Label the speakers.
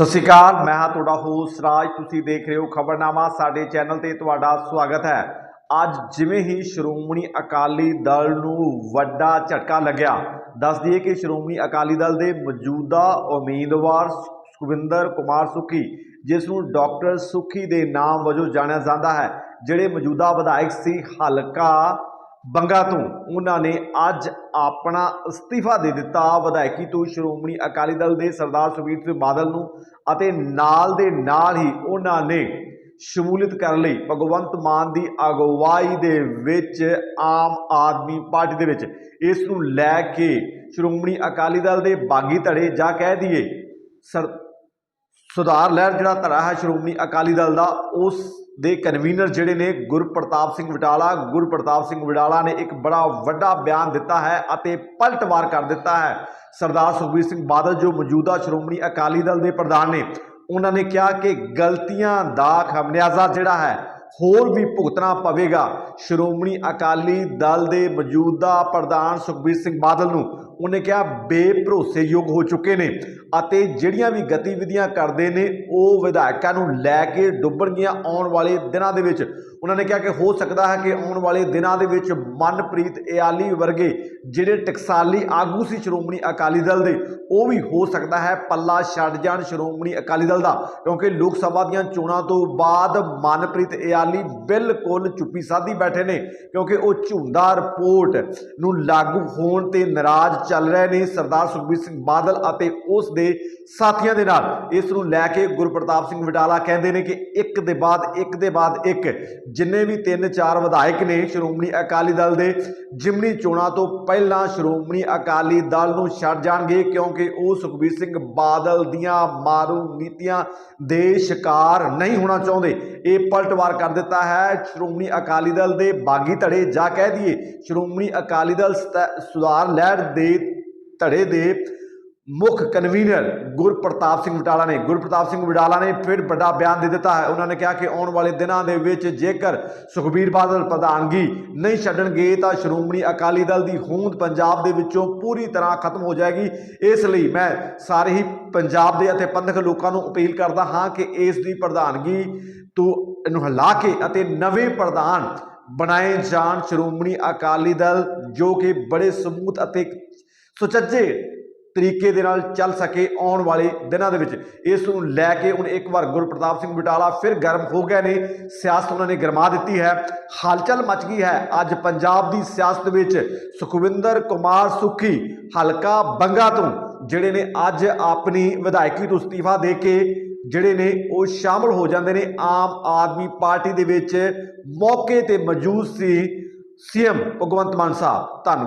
Speaker 1: ਸਤਿ ਸ਼੍ਰੀ ਅਕਾਲ, ਮੈਂ ਹਾਂ ਤੁਹਾਡਾ ਹੋਸਟ ਰਾਜ, ਤੁਸੀਂ ਦੇਖ ਰਹੇ ਹੋ ਖਬਰਨਾਮਾ, ਸਾਡੇ ਚੈਨਲ ਤੇ ਤੁਹਾਡਾ ਸਵਾਗਤ ਹੈ। ਅੱਜ ਜਿਵੇਂ ਹੀ ਸ਼੍ਰੋਮਣੀ ਅਕਾਲੀ ਦਲ ਨੂੰ ਵੱਡਾ ਝਟਕਾ ਲੱਗਿਆ, ਦੱਸ ਦਈਏ ਕਿ ਸ਼੍ਰੋਮਣੀ ਅਕਾਲੀ ਦਲ ਦੇ ਮੌਜੂਦਾ ਉਮੀਦਵਾਰ ਸੁਖਵਿੰਦਰ ਕੁਮਾਰ ਸੁਖੀ, ਜਿਸ ਨੂੰ ਡਾਕਟਰ ਸੁਖੀ ਦੇ ਨਾਮ ਵਜੋਂ ਜਾਣਿਆ ਜਾਂਦਾ ਹੈ, ਜਿਹੜੇ ਮੌਜੂਦਾ ਵਿਧਾਇਕ ਸੀ, ਹਲਕਾ ਬੰਗਾ ਤੋਂ। ਉਹਨਾਂ ਨੇ ਅੱਜ ਆਪਣਾ ਅਸਤੀਫਾ ਦੇ ਦਿੱਤਾ। ਵਿਧਾਇਕੀ ਤੋਂ ਸ਼੍ਰੋਮਣੀ ਅਕਾਲੀ ਦਲ ਦੇ ਸਰਦਾਰ ਸੁਖਬੀਰ ਸਿੰਘ ਬਾਦਲ ਨੂੰ ਅਤੇ ਨਾਲ ਦੇ ਨਾਲ ਹੀ ਉਹਨਾਂ ਨੇ ਸ਼ਮੂਲੀਅਤ ਕਰਨ ਲਈ ਭਗਵੰਤ ਮਾਨ ਦੀ ਅਗਵਾਈ ਦੇ ਵਿੱਚ ਆਮ ਆਦਮੀ ਪਾਰਟੀ ਦੇ ਵਿੱਚ ਇਸ ਨੂੰ ਲੈ ਕੇ ਸ਼੍ਰੋਮਣੀ ਅਕਾਲੀ ਦਲ ਦੇ ਬਾਗੀ ਧੜੇ ਜਾਂ ਕਹਿ ਦਈਏ ਸਰ ਸੁਧਾਰ ਲਹਿਰ ਜਿਹੜਾ ਧੜਾ ਹੈ ਸ਼੍ਰੋਮਣੀ ਅਕਾਲੀ ਦਲ ਦਾ, ਉਸ ਦੇ ਕਨਵੀਨਰ ਜਿਹੜੇ ਨੇ ਗੁਰਪ੍ਰਤਾਪ ਸਿੰਘ ਵਡਾਲਾ, ਗੁਰਪ੍ਰਤਾਪ ਸਿੰਘ ਵਡਾਲਾ ਨੇ ਇੱਕ ਬੜਾ ਵੱਡਾ ਬਿਆਨ ਦਿੱਤਾ ਹੈ ਅਤੇ ਪਲਟਵਾਰ ਕਰ ਦਿੱਤਾ ਹੈ। ਸਰਦਾਰ ਸੁਖਬੀਰ ਸਿੰਘ ਬਾਦਲ ਜੋ ਮੌਜੂਦਾ ਸ਼੍ਰੋਮਣੀ ਅਕਾਲੀ ਦਲ ਦੇ ਪ੍ਰਧਾਨ ਨੇ, ਉਹਨਾਂ ਨੇ ਕਿਹਾ ਕਿ ਗਲਤੀਆਂ ਦਾ ਖਮਨਿਆਜ਼ਾ ਜਿਹੜਾ ਹੈ, ਹੋਰ ਵੀ ਭੁਗਤਣਾ ਪਵੇਗਾ। ਸ਼੍ਰੋਮਣੀ ਅਕਾਲੀ ਦਲ ਦੇ ਮੌਜੂਦਾ ਪ੍ਰਧਾਨ ਸੁਖਬੀਰ ਸਿੰਘ ਬਾਦਲ ਨੂੰ ਉਹਨੇ ਕਿਹਾ ਬੇਭਰੋਸੇਯੋਗ ਹੋ ਚੁੱਕੇ ਨੇ ਅਤੇ ਜਿਹੜੀਆਂ ਵੀ ਗਤੀਵਿਧੀਆਂ ਕਰਦੇ ਨੇ, ਉਹ ਵਿਧਾਇਕਾਂ ਨੂੰ ਲੈ ਕੇ ਡੁੱਬਣਗੀਆਂ ਆਉਣ ਵਾਲੇ ਦਿਨਾਂ ਦੇ ਵਿੱਚ। ਉਹਨਾਂ ਨੇ ਕਿਹਾ ਕਿ ਹੋ ਸਕਦਾ ਹੈ ਕਿ ਆਉਣ ਵਾਲੇ ਦਿਨਾਂ ਦੇ ਵਿੱਚ ਮਨਪ੍ਰੀਤ ਇਆਲੀ ਵਰਗੇ ਜਿਹੜੇ ਟਕਸਾਲੀ ਆਗੂ ਸੀ ਸ਼੍ਰੋਮਣੀ ਅਕਾਲੀ ਦਲ ਦੇ, ਉਹ ਵੀ ਹੋ ਸਕਦਾ ਹੈ ਪੱਲਾ ਛੱਡ ਜਾਣ ਸ਼੍ਰੋਮਣੀ ਅਕਾਲੀ ਦਲ ਦਾ, ਕਿਉਂਕਿ ਲੋਕ ਸਭਾ ਦੀਆਂ ਚੋਣਾਂ ਤੋਂ ਬਾਅਦ ਮਨਪ੍ਰੀਤ ਇਆਲੀ ਬਿਲਕੁਲ ਚੁੱਪੀ ਸਾਧੀ ਬੈਠੇ ਨੇ, ਕਿਉਂਕਿ ਉਹ ਝੁੰਦਾ ਰਿਪੋਰਟ ਨੂੰ ਲਾਗੂ ਹੋਣ ਤੇ ਨਾਰਾਜ਼ ਚੱਲ ਰਹੇ ਨੇ ਸਰਦਾਰ ਸੁਖਬੀਰ ਸਿੰਘ ਬਾਦਲ ਅਤੇ ਉਸ ਦੇ ਸਾਥੀਆਂ ਦੇ ਨਾਲ। ਇਸ ਨੂੰ ਲੈ ਕੇ ਗੁਰਪ੍ਰਤਾਪ ਸਿੰਘ ਵਡਾਲਾ ਕਹਿੰਦੇ ਨੇ ਕਿ ਇੱਕ ਦੇ ਬਾਅਦ ਇੱਕ ਦੇ ਬਾਅਦ ਇੱਕ। ਜਿੰਨੇ ਵੀ ਤਿੰਨ ਚਾਰ ਵਿਧਾਇਕ ਨੇ ਸ਼੍ਰੋਮਣੀ ਅਕਾਲੀ ਦਲ ਦੇ, ਜਿਮਨੀ ਚੋਣਾਂ ਤੋਂ ਪਹਿਲਾਂ ਸ਼੍ਰੋਮਣੀ ਅਕਾਲੀ ਦਲ ਨੂੰ ਛੱਡ ਜਾਣਗੇ ਕਿਉਂਕਿ ਉਹ ਸੁਖਬੀਰ ਸਿੰਘ ਬਾਦਲ ਦੀਆਂ ਮਾਰੂ ਨੀਤੀਆਂ ਦੇ ਸ਼ਿਕਾਰ ਨਹੀਂ ਹੋਣਾ ਚਾਹੁੰਦੇ। ਇਹ ਪਲਟਵਾਰ ਕਰ ਦਿੱਤਾ ਹੈ। ਸ਼੍ਰੋਮਣੀ ਅਕਾਲੀ ਦਲ ਦੇ ਬਾਗੀ ਧੜੇ ਜਾਂ ਕਹਿ ਦਈਏ, ਸ਼੍ਰੋਮਣੀ ਅਕਾਲੀ ਦਲ ਸਤ- ਸੁਧਾਰ ਲਹਿਰ ਦੇ ਧੜੇ ਦੇ ਮੁੱਖ ਕਨਵੀਨਰ ਗੁਰਪ੍ਰਤਾਪ ਸਿੰਘ ਬਟਾਲਾ ਨੇ। ਗੁਰਪ੍ਰਤਾਪ ਸਿੰਘ ਬਟਾਲਾ ਨੇ ਫਿਰ ਵੱਡਾ ਬਿਆਨ ਦੇ ਦਿੱਤਾ ਹੈ। ਉਹਨਾਂ ਨੇ ਕਿਹਾ ਕਿ ਆਉਣ ਵਾਲੇ ਦਿਨਾਂ ਦੇ ਵਿੱਚ ਜੇਕਰ ਸੁਖਬੀਰ ਬਾਦਲ ਪ੍ਰਧਾਨਗੀ ਨਹੀਂ ਛੱਡਣਗੇ ਤਾਂ ਸ਼੍ਰੋਮਣੀ ਅਕਾਲੀ ਦਲ ਦੀ ਹੋਂਦ ਪੰਜਾਬ ਦੇ ਵਿੱਚੋਂ ਪੂਰੀ ਤਰ੍ਹਾਂ ਖਤਮ ਹੋ ਜਾਏਗੀ। ਇਸ ਲਈ ਮੈਂ ਸਾਰੇ ਹੀ ਪੰਜਾਬ ਦੇ ਅਤੇ ਪੰਥਕ ਲੋਕਾਂ ਨੂੰ ਅਪੀਲ ਕਰਦਾ ਹਾਂ ਕਿ ਇਸ ਦੀ ਪ੍ਰਧਾਨਗੀ ਤੋਂ ਇਹਨੂੰ ਹਿਲਾ ਕੇ ਅਤੇ ਨਵੇਂ ਪ੍ਰਧਾਨ ਬਣਾਏ ਜਾਣ ਸ਼੍ਰੋਮਣੀ ਅਕਾਲੀ ਦਲ, ਜੋ ਕਿ ਬੜੇ ਸਮੂਥ ਅਤੇ ਸੁਚੱਜੇ ਤਰੀਕੇ ਦੇ ਨਾਲ ਚੱਲ ਸਕੇ ਆਉਣ ਵਾਲੇ ਦਿਨਾਂ ਦੇ ਵਿੱਚ। ਇਸ ਨੂੰ ਲੈ ਕੇ ਹੁਣ ਇੱਕ ਵਾਰ ਗੁਰਪ੍ਰਤਾਪ ਸਿੰਘ ਬਟਾਲਾ ਫਿਰ ਗਰਮ ਹੋ ਗਏ ਨੇ। ਸਿਆਸਤ ਉਹਨਾਂ ਨੇ ਗਰਮਾ ਦਿੱਤੀ ਹੈ। ਹਲਚਲ ਮਚ ਗਈ ਹੈ। ਅੱਜ ਪੰਜਾਬ ਦੀ ਸਿਆਸਤ ਵਿੱਚ ਸੁਖਵਿੰਦਰ ਕੁਮਾਰ ਸੁਖੀ ਹਲਕਾ ਬੰਗਾ ਤੋਂ, ਜਿਹੜੇ ਨੇ ਅੱਜ ਆਪਣੀ ਵਿਧਾਇਕੀ ਤੋਂ ਅਸਤੀਫਾ ਦੇ ਕੇ, ਜਿਹੜੇ ਨੇ ਉਹ ਸ਼ਾਮਲ ਹੋ ਜਾਂਦੇ ਨੇ। ਆਮ ਆਦਮੀ ਪਾਰਟੀ ਦੇ ਵਿੱਚ ਮੌਕੇ ਤੇ ਮੌਜੂਦ ਸੀ ਸੀਐਮ ਭਗਵੰਤ ਮਾਨ ਸਾਹਿਬ। ਧੰਨਵਾਦ।